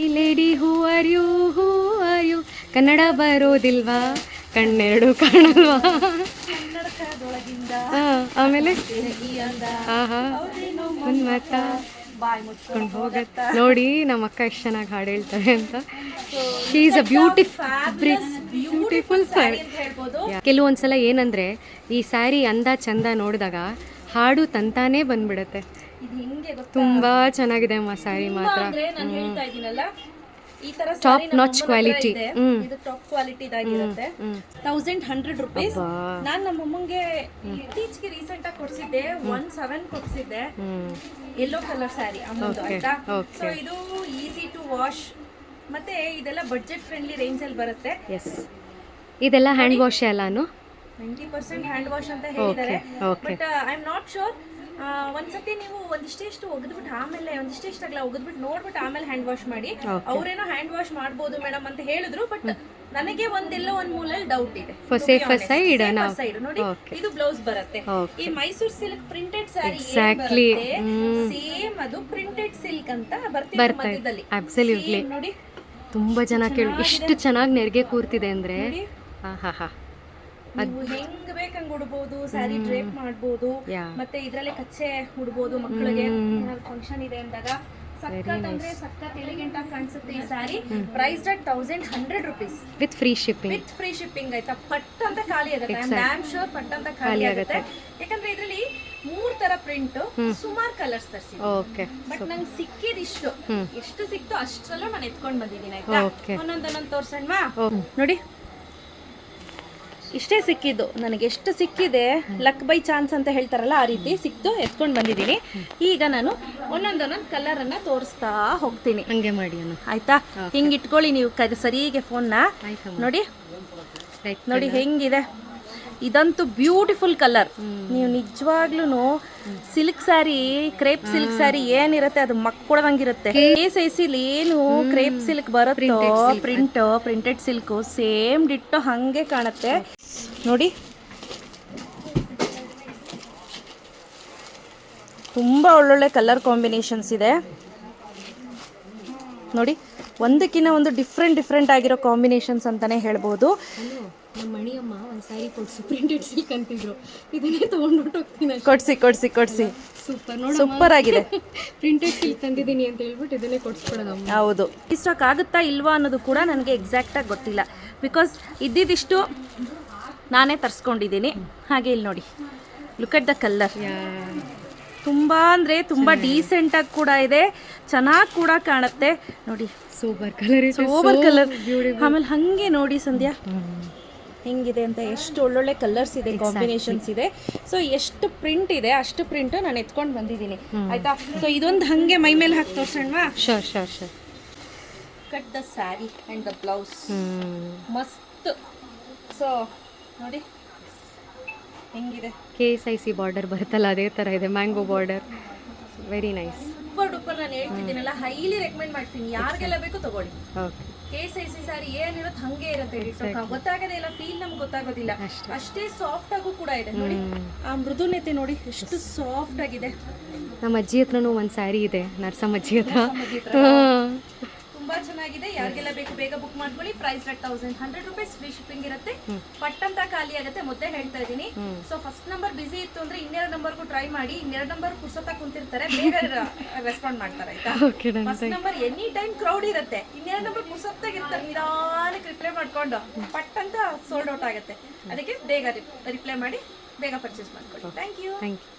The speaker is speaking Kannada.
ಈ lady who are you who are you Kannada ಬರೋದಿಲ್ವಾ? ಕಣ್ಣೆರಡು ಕಾಣಲ್ವಾ? ಆಮೇಲೆ? ಬಾಯ್ ಮುಚ್ಕೊಂಡು ಕೊಂಡು ಹೋಗತ್ತ. ನೋಡಿ ನಮ್ಮ ಅಕ್ಕ ಎಷ್ಟು ಚೆನ್ನಾಗಿ ಹಾಡು ಹೇಳ್ತಾರೆ ಅಂತ. She is a beautiful beautiful sari ಕೆಲವೊಂದ್ಸಲ ಏನಂದ್ರೆ ಈ ಸ್ಯಾರಿ ಅಂದ ಚಂದ ನೋಡಿದಾಗ ಹಾಡು ತಂತಾನೇ ಬಂದ್ಬಿಡತ್ತೆ. ತುಂಬಾ ಚೆನ್ನಾಗಿದೆ ಅಮ್ಮ ಸ್ಯಾರಿ ಮಾತ್ರ. ನಾನು ಹೇಳ್ತಾ ಇದೀನಲ್ಲ ಈ ತರ Top ನಾಚ್ ಕ್ವಾಲಿಟಿ. ಇದೆ. ಟಾಪ್ ಕ್ವಾಲಿಟಿ ಇದಾಗಿರುತ್ತೆ. ತೌಸಂಡ್ ಹಂಡ್ರೆಡ್ ರುಪೀಸ್ ನಾನು ನಮ್ಮ ಅಮ್ಮಂಗೆ ಇತ್ತೀಚೆಗೆ ರೀಸೆಂಟ್ ಆಗಿ ಕೊಡ್ಸಿದ್ದೆ ಒನ್ ಸೆವೆನ್ ಕೊಡ್ಸಿದ್ದೆ. ಎಲ್ಲೋ ಯೆಲ್ಲೋ ಕಲರ್ ಸ್ಯಾರಿ ಅಮ್ಮಂದು ಆಯ್ತಾ? ಸೊ ಇದು ಈಸಿ ಟು ವಾಶ್ ಮತ್ತೆ ಇದೆಲ್ಲ ಬಜೆಟ್ ಫ್ರೆಂಡ್ಲಿ ರೇಂಜ್ ಅಲ್ಲಿ ಬರುತ್ತೆ. ಎಸ್ ಇದೆಲ್ಲ ಹ್ಯಾಂಡ್ ವಾಶ್ ಎಲ್ಲಾನು ನೈಂಟಿ ಪರ್ಸೆಂಟ್ ಹ್ಯಾಂಡ್ ವಾಶ್ ಅಂತ ಹೇಳಿದ್ದಾರೆ. But I am not sure ಒಂದ್ಸತಿ ನೀವು ಒಂದಿಷ್ಟೆಷ್ಟು ಒಗೆದ್ಬಿಟ್ಟು ಆಮೇಲೆ ಒಂದಿಷ್ಟೆಷ್ಟು ಆಗಲ್ಲ ಒಗೆದ್ಬಿಟ್ಟು ನೋಡ್ಬಿಟ್ಟು ಆಮೇಲೆ ಹ್ಯಾಂಡ್ ವಾಶ್ ಮಾಡಿ. ಅವ್ರೇನೋ ಹ್ಯಾಂಡ್ ವಾಶ್ ಮಾಡ್ಬೋದು ಮೇಡಮ್ ಅಂತ ಹೇಳಿದ್ರು ಬಟ್ ನನಗೆ ಒಂದೆಲ್ಲ ಒಂದ್ ಮೂಲಲ್ಲಿ ಡೌಟ್ ಇದೆ. ಸೈಡ್ ನೋಡಿ ಇದು ಬ್ಲೌಸ್ ಬರುತ್ತೆ. ಈ Mysore silk printed sari. Same ಅದು ಪ್ರಿಂಟೆಡ್ ಸಿಲ್ಕ್ ಅಂತ ಬರ್ತಿದೆ ಬರ್ತಾ ಇದೆ. ಮಧ್ಯದಲ್ಲಿ. Absolutely. ನೋಡಿ. ತುಂಬಾ ಜನ ಕೇಳಿ ಎಷ್ಟು ಚೆನ್ನಾಗಿ ನೆರಿಗೆ ಕೂರ್ತಿದೆ ಅಂದ್ರೆ ಹಾ ಹಾ ಹಾ ನೀವು ಹೆಂಗ್ ಬೇಕಂಗ್ ಉಡ್ಬೋದು ಸ್ಯಾರಿ ಡ್ರೇಪ್ ಮಾಡ್ಬೋದು ಮತ್ತೆ ಇದ್ರಲ್ಲೇ ಕಚ್ಚೆ ಉಡ್ಬೋದು ಮಕ್ಕಳಿಗೆ. ಏನಾದ್ರೂ ಫಂಕ್ಷನ್ ಇದೆ ಅಂದಾಗ ಸಖತ್ ಅಂದ್ರೆ ಸಖತ್ ಎಲಿಗೆಂಟ್ ಆಗಿ ಕಾಣಿಸುತ್ತೆ ಈ sari. Price at thousand hundred rupees with free shipping with free shipping ಆಯ್ತಾ? ಪಟ್ ಅಂತ ಖಾಲಿ ಆಗುತ್ತೆ. ಡ್ಯಾಮ್ ಶೋರ್ ಪಟ್ ಅಂತ ಖಾಲಿ ಆಗುತ್ತೆ. ಯಾಕಂದ್ರೆ ಇದ್ರಲ್ಲಿ ಮೂರ್ ತರ ಪ್ರಿಂಟ್ ಸುಮಾರು ಕಲರ್ಸ್ ತರಿಸಿ ಓಕೆ ಬಟ್ ನಂಗೆ ಸಿಕ್ಕಿದಿಷ್ಟು ಎಷ್ಟು ಸಿಕ್ತೋ ಅಷ್ಟರಲ್ಲೂ ನಾನು ಎತ್ಕೊಂಡ್ ಬಂದಿದ್ದೀನಿ ಆಯ್ತಾ. ಒಂದೊಂದೊಂದೊಂದು ತೋರ್ಸಣ್ವಾ? ನೋಡಿ. ಇಷ್ಟೇ ಸಿಕ್ಕಿದ್ದು. ನನಗೆ ಎಷ್ಟು ಸಿಕ್ಕಿದೆ ಲಕ್ ಬೈ ಚಾನ್ಸ್ ಅಂತ ಹೇಳ್ತಾರಲ್ಲ ಆ ರೀತಿ ಸಿಕ್ತು ಎತ್ಕೊಂಡು ಬಂದಿದ್ದೀನಿ. ಈಗ ನಾನು ಒಂದೊಂದೊಂದೊಂದು ಅನ್ನ ತೋರಿಸ್ತಾ ಹೋಗ್ತೀನಿ. ಹಂಗೆ ಮಾಡಿ ಆಯ್ತಾ? ಹಿಂಗೆ ಇಟ್ಕೊಳ್ಳಿ ನೀವು ಕ ಸರಿಗೆ ಫೋನ್ನ ನೋಡಿ. ನೋಡಿ ಹೆಂಗಿದೆ. ಇದಂತೂ ಬ್ಯೂಟಿಫುಲ್ ಕಲರ್ ನೀವು ನಿಜವಾಗ್ಲೂ silk sari crepe silk sari ಏನಿರುತ್ತೆ ಅದು ಮಕ್ಕಳದಂಗಿರುತ್ತೆ. ಕೆ ಸೈಸಿಲಿ ಏನು ಕ್ರೇಪ್ ಸಿಲ್ಕ್ ಬರುತ್ತೋ print printed silk same ditto ಹಂಗೆ ಕಾಣುತ್ತೆ. ನೋಡಿ. ತುಂಬ ಒಳ್ಳೊಳ್ಳೆ ಕಲರ್ ಕಾಂಬಿನೇಷನ್ಸ್ ಇದೆ. ನೋಡಿ ಒಂದಕ್ಕಿಂತ ಒಂದು ಡಿಫ್ರೆಂಟ್ ಡಿಫ್ರೆಂಟ್ ಆಗಿರೋ ಕಾಂಬಿನೇಷನ್ಸ್ ಅಂತಾನೆ ಹೇಳ್ಬೋದು. ನಮ್ಮ ಮಣಿಯಮ್ಮ ಒಂದು ಸ್ಯಾರಿ ಕೊಡ್ಸು ಪ್ರಿಂಟೆಡ್ ಸಿಲ್ಕ್ ಅಂತಿದ್ರು. ಇದನ್ನೇ ತೊಗೊಂಡ್ಬಿಟ್ಟು ಹೋಗ್ತೀನಿ ಕೊಡ್ಸಿ ಕೊಡ್ಸಿ ಕೊಡ್ಸಿ. ಸೂಪರ್ ನೋಡಿ ಸೂಪರ್ ಆಗಿದೆ. ಪ್ರಿಂಟೆಡ್ ಸಿಲ್ಕ್ ತಂದಿದ್ದೀನಿ ಅಂತ ಹೇಳ್ಬಿಟ್ಟು ಇದನ್ನೇ ಕೊಡ್ಸ್ಕೊಳ್ಳೋದು ಹೌದು. ಸ್ಟಾಕ್ ಆಗುತ್ತಾ ಇಲ್ವಾ ಅನ್ನೋದು ಕೂಡ ನನಗೆ ಎಕ್ಸಾಕ್ಟಾಗಿ ಗೊತ್ತಿಲ್ಲ. ಬಿಕಾಸ್ ಇದ್ದಿದ್ದಿಷ್ಟು ನಾನೇ ತರಿಸ್ಕೊಂಡಿದ್ದೀನಿ. ಹಾಗೆ ಇಲ್ಲಿ ನೋಡಿ. ಲುಕ್ ಅಟ್ ದ ಕಲ್ಲರ್ ತುಂಬ ಅಂದರೆ ತುಂಬ ಡೀಸೆಂಟಾಗಿ ಕೂಡ ಇದೆ. ಚೆನ್ನಾಗಿ ಕೂಡ ಕಾಣುತ್ತೆ. ನೋಡಿ. Super colour sober over colour ಆಮೇಲೆ ಹಾಗೆ ನೋಡಿ ಸಂಧ್ಯಾ. ಹೆಂಗಿದೆ ಅಂತ ಎಷ್ಟು ಒಳ್ಳೊಳ್ಳೆ ಕಲರ್ಸ್ ಇದೆ ಕಾಂಬಿನೇಷನ್ಸ್ ಇದೆ. ಸೊ ಎಷ್ಟು ಪ್ರಿಂಟ್ ಇದೆ ಅಷ್ಟು ಪ್ರಿಂಟ್ ನಾನು ಎತ್ಕೊಂಡು ಬಂದಿದ್ದೀನಿ. ಆಯ್ತಾ? ಸೊ ಇದೊಂದು ಹಂಗೆ ಮೈ ಮೇಲೆ ಹಾಕಿ ತೋರ್ಸೋಣವಾ? Sure sure sure cut the sari and the blouse ಮಸ್ತ್. ಸೊ ನೋಡಿ. ಹೆಂಗಿದೆ? K S I C border ಬರುತ್ತಲ್ಲ ಅದೇ ಥರ ಇದೆ mango border very nice super duper ನಾನು ಹೇಳ್ತಿದ್ದೀನಲ್ಲ ಹೈಲಿ ರೆಕಮೆಂಡ್ ಮಾಡ್ತೀನಿ. ಯಾರಿಗೆಲ್ಲ ಬೇಕು ತಗೊಳ್ಳಿ. Okay K S I C ಏನಿರುತ್ತೆ ಹಂಗೆ ಇರುತ್ತೆ ಗೊತ್ತಾಗೋದೇ ಇಲ್ಲ ಫೀಲ್ ನಮ್ಗೆ ಗೊತ್ತಾಗೋದಿಲ್ಲ. ಅಷ್ಟೇ. ಸಾಫ್ಟ್ ಆಗು ಕೂಡ ಇದೆ. ನೋಡಿ ಆ ಮೃದುನತೆ ನೋಡಿ ಎಷ್ಟು ಸಾಫ್ಟ್ ಆಗಿದೆ. ನಮ್ಮ ಅಜ್ಜಿ ಹತ್ರನೂ ಒಂದು ಸ್ಯಾರಿ ಇದೆ ನರ್ಸಮ್ಮ ಅಜ್ಜಿ ಹತ್ರ. ಚೆನ್ನಾಗಿದೆ. ಯಾರಿಗೆಲ್ಲ ಬೇಕು ಬೇಗ ಬುಕ್ ಮಾಡ್ಕೊಳ್ಳಿ. Price rate thousand hundred rupees free shipping ಇರುತ್ತೆ. ಪಟ್ ಅಂತ ಖಾಲಿ ಆಗುತ್ತೆ ಮೊದಲೇ ಹೇಳ್ತಾ ಇದ್ದೀನಿ. ಸೊ ಫಸ್ಟ್ ನಂಬರ್ ಬಿಸಿ ಇತ್ತು ಅಂದ್ರೆ ಇನ್ನೆರಡು ನಂಬರ್ಗೂ ಟ್ರೈ ಮಾಡಿ ಇನ್ನೆರಡು ನಂಬರ್ ಕುರ್ಸೋತಾ ಕುಂತಿರ್ತಾರೆ. ಬೇಗ ರೆಸ್ಪಾಂಡ್ ಮಾಡ್ತಾರೆ ಆಯ್ತಾ? First number any time crowd ಇರುತ್ತೆ. ಇನ್ನೆರಡು ನಂಬರ್ ಇರ್ತಾರೆ. ನಿಧಾನಕ್ಕೆ ರಿಪ್ಲೈ ಮಾಡ್ಕೊಂಡು ಪಟ್ಟಂತ ಸೋಲ್ಡ್ ಔಟ್ ಆಗುತ್ತೆ. ಅದಕ್ಕೆ ಬೇಗ ರಿಪ್ಲೈ ಮಾಡಿ ಬೇಗ ಪರ್ಚೇಸ್ ಮಾಡ್ಕೊಳ್ಳಿ. Thank you thank you